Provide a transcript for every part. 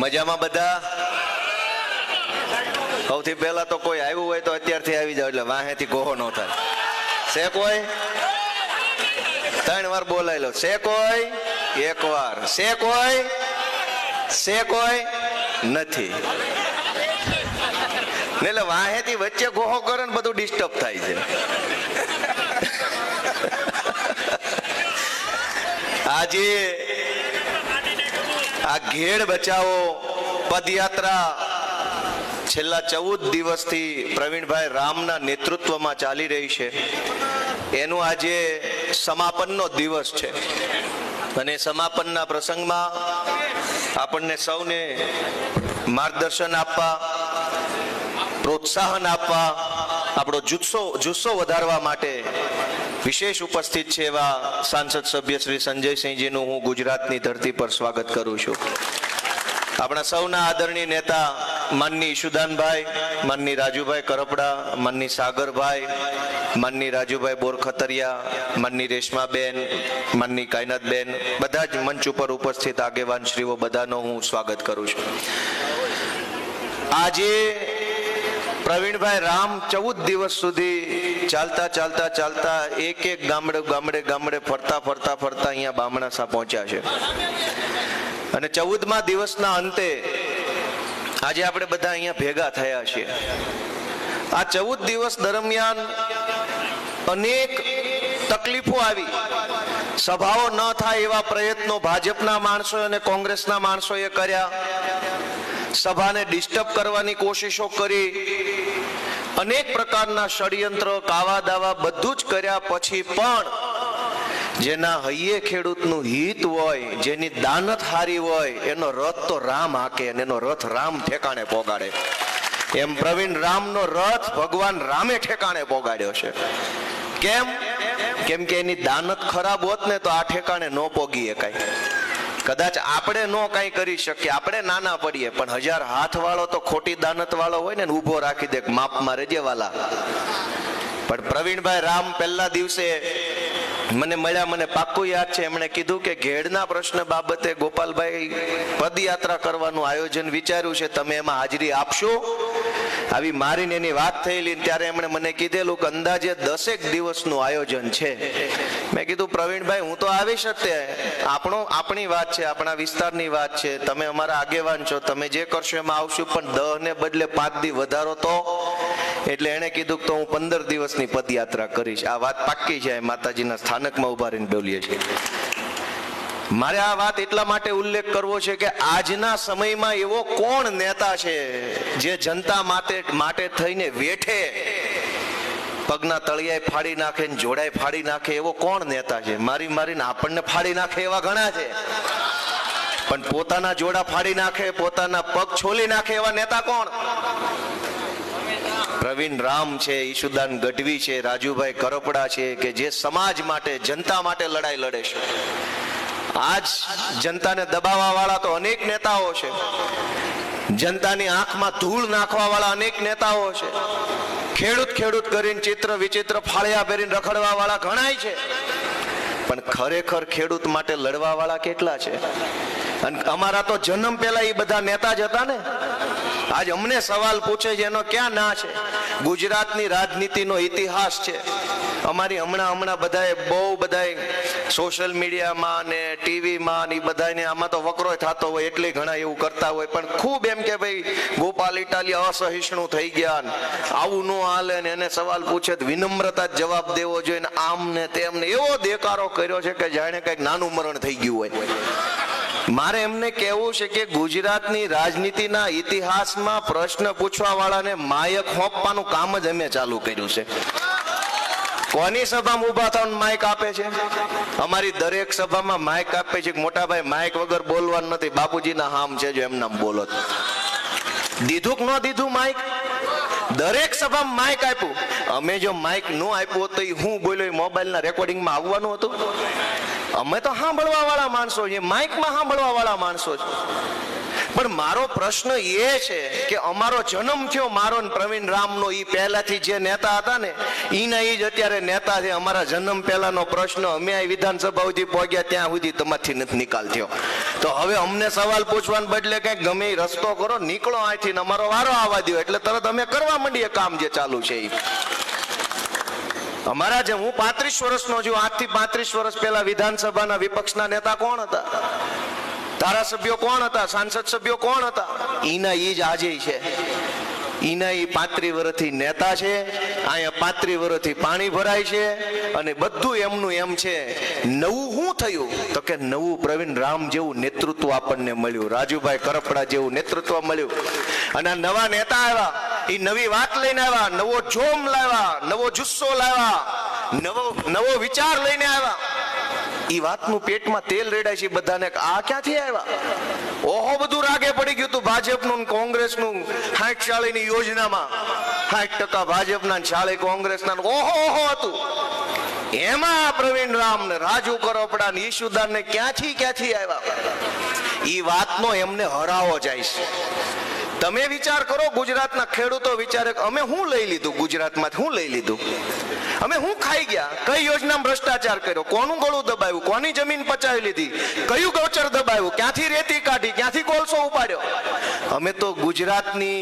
મજામાં બધા? સૌથી પહેલા તો કોઈ આવ્યું હોય તો અત્યારથી આવી જાવ એટલે વાહેથી કોહો ન થાય. છે કોઈ? ત્રણ વાર બોલાયેલો. છે કોઈ? એક વાર. છે કોઈ? છે કોઈ? નથી. એટલે વાહેથી વચ્ચે ગોહો કરે ને બધું ડિસ્ટર્બ થાય છે. આજે આ ઘેડ બચાવો પદયાત્રા. છેલ્લા ચૌદ દિવસથી પ્રવીણભાઈ રામના નેતૃત્વમાં ચાલી રહી છે. એનું આજે સમાપનનો દિવસ છે. અને સમાપનના પ્રસંગમાં આપણને સૌને માર્ગદર્શન આપવા, પ્રોત્સાહન આપવા, આપણો જુસ્સો જુસ્સો વધારવા માટે વિશેષ ઉપસ્થિત છે એવા સાંસદ સભ્ય શ્રી સંજયસિંહજીનું હું ગુજરાતની ધરતી પર સ્વાગત કરું છું. આપણા સૌના આદરણીય નેતા માનની ઈશુદાનભાઈ, માનની રાજુભાઈ કરપડા, માનની સાગરભાઈ, માનની રાજુભાઈ બોરખતરિયા, માનની રેશમાબેન, માનની કાયનતબેન, બધા જ મંચ ઉપર ઉપસ્થિત આગેવાન શ્રીઓ બધાનો હું સ્વાગત કરું છું. આજે પ્રવીણભાઈ, રામ ચૌદ દિવસ સુધી ચાલતા ચાલતા ચાલતા એક એક ગામડે ગામડે ગામડે ફરતા ફરતા ફરતા અહીંયા બામણાસા પહોંચ્યા છે. અને ચૌદમા દિવસના અંતે આજે આપણે બધા અહીંયા ભેગા થયા છીએ. આ ચૌદ દિવસ દરમિયાન અનેક તકલીફો આવી. સભાઓ ન થાય એવા પ્રયત્નો ભાજપના માણસો અને કોંગ્રેસના માણસોએ કર્યા. સભાને ડિસ્ટર્બ કરવાની કોશિશો કરી, અનેક પ્રકારના ષડયંત્ર કાવા દાવા બધું જ કર્યા પછી પણ જેના હૈયે ખેડૂતનું હિત હોય, જેની દાનત હારી હોય, એનો રથ તો રામ હાકે અને એનો રથ રામ ઠેકાણે પોગાડે. એમ પ્રવીણ રામનો રથ ભગવાન રામે ઠેકાણે પોગાડ્યો છે. કેમ? કેમ કે એની દાનત ખરાબ હોત ને તો આ ઠેકાણે ન પોગી શકાય કદાચ આપણે નો કાંઈ કરી શકીએ, આપણે નાના પડીએ, પણ હજાર હાથ વાળો તો ખોટી દાનત વાળો હોય ને ઊભો રાખી દે, માપમાં રેજે વાલા પણ પ્રવીણભાઈ રામ પહેલા દિવસે મને મળ્યા, મને પાક્કું યાદ છે, એમણે કીધું કે ઘેડના પ્રશ્ન બાબતે ગોપાલભાઈ પદયાત્રા કરવાનું આયોજન વિચાર્યું છે, તમે એમાં હાજરી આપશો? આવી મારીને એની વાત થયેલી ત્યારે એમણે મને કીધેલું કે અંદાજે દસેક દિવસનું આયોજન છે. મેં કીધું, પ્રવીણભાઈ, હું તો આવીશ જ તે આપણો, આપણી વાત છે, આપણા વિસ્તારની વાત છે. તમે અમારા આગેવાન છો. તમે જે કરશો એમાં આવશું, પણ દહ ને બદલે પાંચ દી વધારો તો? એટલે એણે કીધું તો હું પંદર દિવસની પદયાત્રા કરીશ. આ વાત પાક્કી છે માતાજીના સ્થાનકમાં ઊભા રહીને બોલીએ છીએ. મારે આ વાત એટલા માટે ઉલ્લેખ કરવો છે કે આજના સમયમાં એવો કોણ નેતા છે જે જનતા માટે માટે થઈને વેઠે, પગના તળિયાએ ફાડી નાખે ને જોડાય ફાડી નાખે એવો કોણ નેતા છે? મારી મારીને આપણને ફાડી નાખે એવા ઘણા છે. પણ પોતાના જોડા ફાડી નાખે, પોતાના પગ છોલી નાખે એવા નેતા કોણ? પ્રવીણ રામ છે, ઈશુદાન ગઢવી છે, રાજુભાઈ કરપડા છે, કે જે સમાજ માટે, જનતા માટે લડાઈ લડે છે. આજ જનતાને દબાવવા વાળા તો અનેક નેતાઓ છે. જનતાની આંખમાં ધૂળ નાખવા વાળા અનેક નેતાઓ છે. ખેડૂત ખેડૂત કરીને ચિત્ર વિચિત્ર ફાળિયા પહેરીને રખડવા વાળા ઘણાય છે. પણ ખરેખર ખેડૂત માટે લડવા વાળા કેટલા છે? અને અમારા તો જન્મ પહેલા એ બધા નેતા જ હતા ને? આજ અમને સવાલ પૂછે છે, એનો ક્યાં ના છે? ગુજરાતની રાજનીતિનો ઇતિહાસ છે. અમારી હમણાં હમણાં બધાએ બહુ બધાએ સોશિયલ મીડિયામાં ને ટીવીમાં ને બધાને આમાં તો વકરો થતો હોય, એટલે ઘણા એવું કરતા હોય. પણ ખૂબ એમ કે ભાઈ, ગોપાલ ઇટાલિયા અસહિષ્ણુ થઈ ગયા ને, આવું ન હાલે ને એને સવાલ પૂછે વિનમ્રતા જ જવાબ દેવો જોઈએ ને આમ ને તેમ ને એવો દેકારો કર્યો છે કે જાણે કંઈક નાનું મરણ થઈ ગયું હોય. મારે એમને કહેવું છે કે ગુજરાતની રાજનીતિના ઇતિહાસમાં પ્રશ્ન પૂછવા વાળાને માયક હોપવાનું કામ જ અમે ચાલુ કર્યું છે. કોની સભામાં ઊભા થવાનું માઇક આપે છે? અમારી દરેક સભામાં માઇક આપે છે. મોટા ભાઈ માઇક વગર બોલવાનું નથી. બાપુજીના હામ છે જો એમના બોલો. દીધું કે ન દીધું માઇક દરેક સભામાં માઇક આપ્યું. અમે જો માઇક ન આપ્યું તો હું બોલ્યો? એ મોબાઈલના રેકોર્ડિંગમાં આવવાનું હતું? અમે તો સાંભળવા વાળા માણસો છીએ. માઇકમાં સાંભળવા વાળા માણસો છે પણ મારો પ્રશ્ન એ છે કે અમારો જન્મ થયો મારો પ્રવીણ રામનો એ પહેલાથી જે નેતા હતા ને એના એ જ અત્યારે નેતા છે. અમારા જન્મ પહેલાનો પ્રશ્ન અમે આ વિધાનસભા સુધી પહોંચ્યા, ત્યાં સુધી તમારથી નથી નિકાલ થયો. તો હવે અમને સવાલ પૂછવાને બદલે કંઈક ગમે રસ્તો કરો, નીકળો અહીંથી અમારો વારો આવવા દો એટલે તરત અમે કરવા માંડીએ કામ જે ચાલુ છે એ અમારા જે, હું પાંત્રીસ વર્ષનો છું. આજથી પાંત્રીસ વર્ષ પહેલા વિધાનસભાના વિપક્ષના નેતા કોણ હતા? ધારાસભ્યો કોણ હતા? સાંસદ સભ્યો કોણ હતા? ઈના ઈ જ આજે છે. ઈના ઈ પાંત્રી વર્ષથી નેતા છે અહીંયા પાંત્રી વર્ષથી પાણી ભરાય છે અને બધું એમનું એમ છે, નવું શું થયું? તો કે નવું પ્રવીણ રામ જેવું નેતૃત્વ આપણને મળ્યું, રાજુભાઈ કરપડા જેવું નેતૃત્વ મળ્યું. અને નવા નેતા આવ્યા એ નવી વાત લઈને આવ્યા, નવો જોમ લાવ્યા, નવો જુસ્સો લાવ્યા, નવો નવો વિચાર લઈને આવ્યા. ઈ વાતનું પેટમાં તેલ રેડાય છે બધાને આ ક્યાંથી આવ્યા? ઓહો, બધું રાગે પડી ગયું હતું ભાજપનું કોંગ્રેસનું સાઠ શાળીની યોજનામાં. સાઠ ટકા ભાજપના શાળે કોંગ્રેસના ઓહો ઓહો હતું. એમાં પ્રવીણ રામ ને રાજુ કરોપડા ને ઈશુદાન ને ક્યાંથી ક્યાંથી આવ્યા? એ વાતનો એમને હરાવો જાય છે. તમે વિચાર કરો ગુજરાતના ખેડૂતો વિચારે અમે શું લઈ લીધું ગુજરાતમાં શું લઈ લીધું. અમે શું ખાઈ ગયા? કઈ યોજનામાં ભ્રષ્ટાચાર કર્યો? કોનું ગળું દબાવ્યું? કોની જમીન પચાવી લીધી? કયું ગૌચર દબાવ્યું? ક્યાંથી રેતી કાઢી? ક્યાંથી કોલસો ઉપાડ્યો? અમે તો ગુજરાતની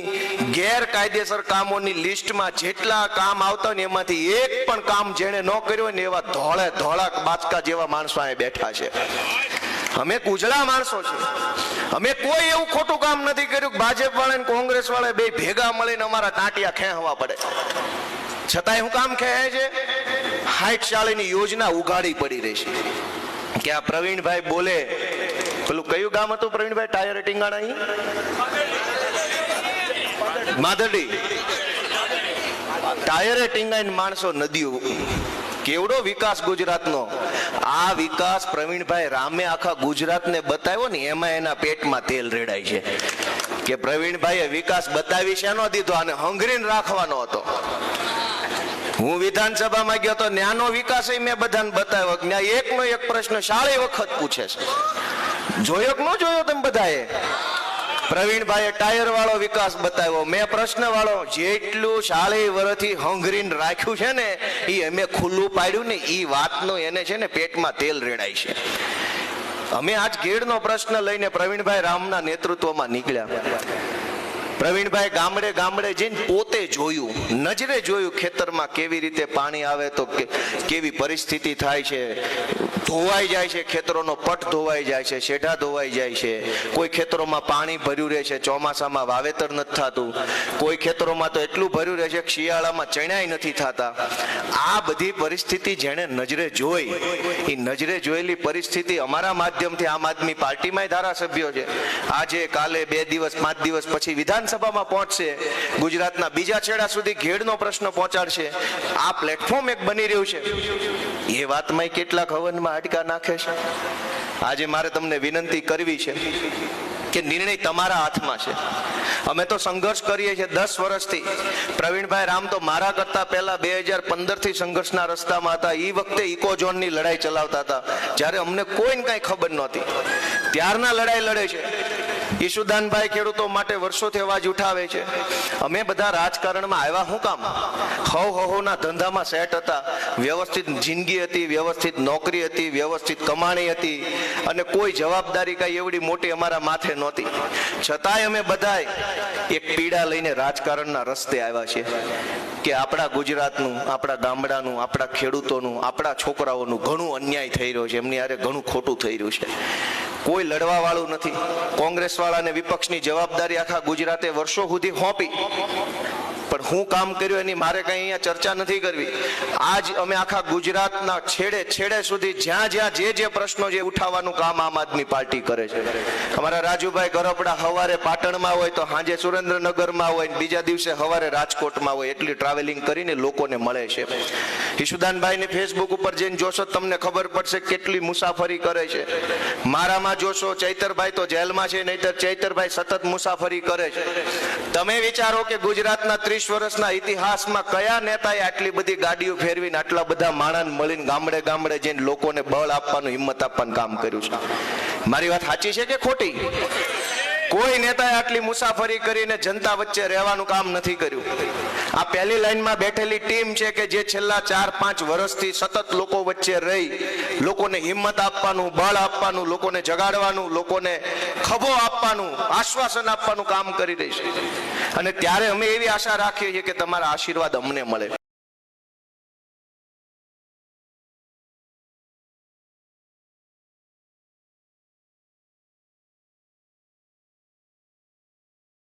ગેરકાયદેસર કામોની લિસ્ટમાં જેટલા કામ આવતા ને એમાંથી એક પણ કામ જેણે ન કર્યું ને એવા ધોળે ધોળા બાચકા જેવા માણસો અહીં બેઠા છે. અમે કુજળા માણસો છીએ. અમે કોઈ એવું ખોટું કામ નથી કર્યું ભાજપ વાળા કોંગ્રેસ વાળા બે ભેગા મળીને અમારા ટાંટિયા ખેંચવા પડે. છતાંય હું કામ ખેંચે છે? હાઈટ શાળીની યોજના ઉઘાડી પડી રહી છે. કે આ પ્રવીણભાઈ બોલે, પેલું કયું ગામ હતું પ્રવીણભાઈ? ટાયર ટીંગાણા અહીં? માધડી. ટાયરે ટીંગાઈને માણસો નદીઓ કેવડો વિકાસ ગુજરાતનો? આ વિકાસ પ્રવીણભાઈ રામે આખા ગુજરાતને બતાવ્યો ને, એમાં એના પેટમાં તેલ રેડાય છે. કે પ્રવીણભાઈએ વિકાસ બતાવી શેનો દીધો અને હંગરીને રાખવાનો હતો. હું વિધાનસભામાં ગયો તો ન્યાનો વિકાસ મેં બધાને બતાવ્યો. ન્યા એકનો એક પ્રશ્ન શાળે વખત પૂછે છે. જોયો કે ન જોયો તમે બધાએ? પ્રવીણભાઈએ ટાયર વાળો વિકાસ બતાવ્યો. મેં પ્રશ્ન વાળો જેટલું શાળી વર્ષથી હંગરીને રાખ્યું છે ને એ અમે ખુલ્લું પાડ્યું ને એ વાતનો એને છે ને, પેટમાં તેલ રેડાય છે. અમે આજ ગેડનો પ્રશ્ન લઈને પ્રવીણભાઈ રામના નેતૃત્વમાં નીકળ્યા. પ્રવીણભાઈ ગામડે ગામડે જઈને પોતે જોયું, નજરે જોયું ખેતરમાં કેવી રીતે પાણી આવે તો કેવી પરિસ્થિતિ થાય છે. ધોવાઈ જાય છે, ખેતરોનો પટ ધોવાઈ જાય છે, શેઢા ધોવાઈ જાય છે. કોઈ ખેતરોમાં પાણી ભર્યું રહે છે, ચોમાસામાં વાવેતર નથી થતું. કોઈ ખેતરોમાં તો એટલું ભર્યું રહે છે કે શિયાળામાં ચણાઈ નથી થતા. આ બધી પરિસ્થિતિ જેણે નજરે જોઈ, એ નજરે જોયેલી પરિસ્થિતિ અમારા માધ્યમથી આમ આદમી પાર્ટીમાંય ધારાસભ્યો છે. આજે, કાલે, બે દિવસ, પાંચ દિવસ પછી વિધાનસભામાં પહોંચશે. ગુજરાતના બીજા છેડા સુધી ઘેડનો પ્રશ્ન પહોંચાડશે. આ પ્લેટફોર્મ એક બની રહ્યું છે. એ વાતમાં કેટલાક હવનમાં હાડકા નાખે છે. આજે મારે તમને વિનંતી કરવી છે કે નિર્ણય તમારા હાથમાં છે. અમે તો સંઘર્ષ કરીએ છીએ દસ વર્ષથી. પ્રવીણભાઈ રામ તો મારા કરતા પહેલા બે હજાર પંદરથી સંઘર્ષના રસ્તામાં હતા. એ વખતે ઇકો ઝોનની લડાઈ ચલાવતા હતા. જ્યારે અમને કોઈને કાંઈ ખબર નહોતી. ત્યારના લડાઈ લડે છે. ઈશુદાનભાઈ ખેડૂતો માટે વર્ષોથી અવાજ ઉઠાવે છે. અમે બધા રાજકારણમાં આવ્યા હું કામ? હવ હવના ધંધામાં સેટ હતા. વ્યવસ્થિત જિંદગી હતી, વ્યવસ્થિત નોકરી હતી, વ્યવસ્થિત કમાણી હતી. અને કોઈ જવાબદારી કાંઈ એવડી મોટી અમારા માથે નહોતી. છતાંય અમે બધાય એક પીડા લઈને રાજકારણના રસ્તે આવ્યા છે કે આપણા ગુજરાતનું, આપણા ગામડાનું, આપણા ખેડૂતોનું, આપણા છોકરાઓનું ઘણું અન્યાય થઈ રહ્યો છે. એમની આરે ઘણું ખોટું થઈ રહ્યું છે. કોઈ લડવા વાળું નથી. કોંગ્રેસ વાળાને વિપક્ષની જવાબદારી આખા ગુજરાતે વર્ષો સુધી સોંપી પણ હું કામ કર્યું એની મારે કઈ અહીંયા ચર્ચા નથી કરવી. આજ અમે આખા ગુજરાતના છેડે છેડે સુધી જ્યાં જ્યાં જે જે પ્રશ્નો જે ઉઠાવવાનું કામ આમ આદમી પાર્ટી કરે છે. અમારા રાજુભાઈ ગરબડા હવારે પાટણમાં હોય તો સાંજે સુરેન્દ્રનગરમાં હોય બીજા દિવસે હવારે રાજકોટમાં હોય એટલી ટ્રાવેલિંગ કરીને લોકોને મળે છે. ઈશુદાનભાઈની ફેસબુક ઉપર જઈને જોશો તમને ખબર પડશે કેટલી મુસાફરી કરે છે. મારામાં જોશો, ચૈતરભાઈ તો જેલમાં છે, નહીતર ચૈતરભાઈ સતત મુસાફરી કરે છે. તમે વિચારો કે ગુજરાતના ત્રીસ વર્ષના ઇતિહાસમાં કયા નેતાએ આટલી બધી ગાડીઓ ફેરવીને આટલા બધા માણસ મળીને ગામડે ગામડે જઈને લોકોને બળ આપવાનું, હિંમત આપવાનું કામ કર્યું છે? મારી વાત સાચી છે કે ખોટી? કોઈ નેતાએ આટલી મુસાફરી કરીને જનતા વચ્ચે રહેવાનું કામ નથી કર્યું. આ પહેલી લાઈનમાં બેઠેલી ટીમ છે કે જે છેલ્લા ચાર, પાંચ વર્ષથી સતત લોકો વચ્ચે રહી, લોકોને હિંમત આપવાનું, બળ આપવાનું, લોકોને જગાડવાનું, લોકોને ખભો આપવાનું, આશ્વાસન આપવાનું કામ કરી રહી છે. અને ત્યારે અમે એવી આશા રાખીએ છીએ કે તમારા આશીર્વાદ અમને મળે.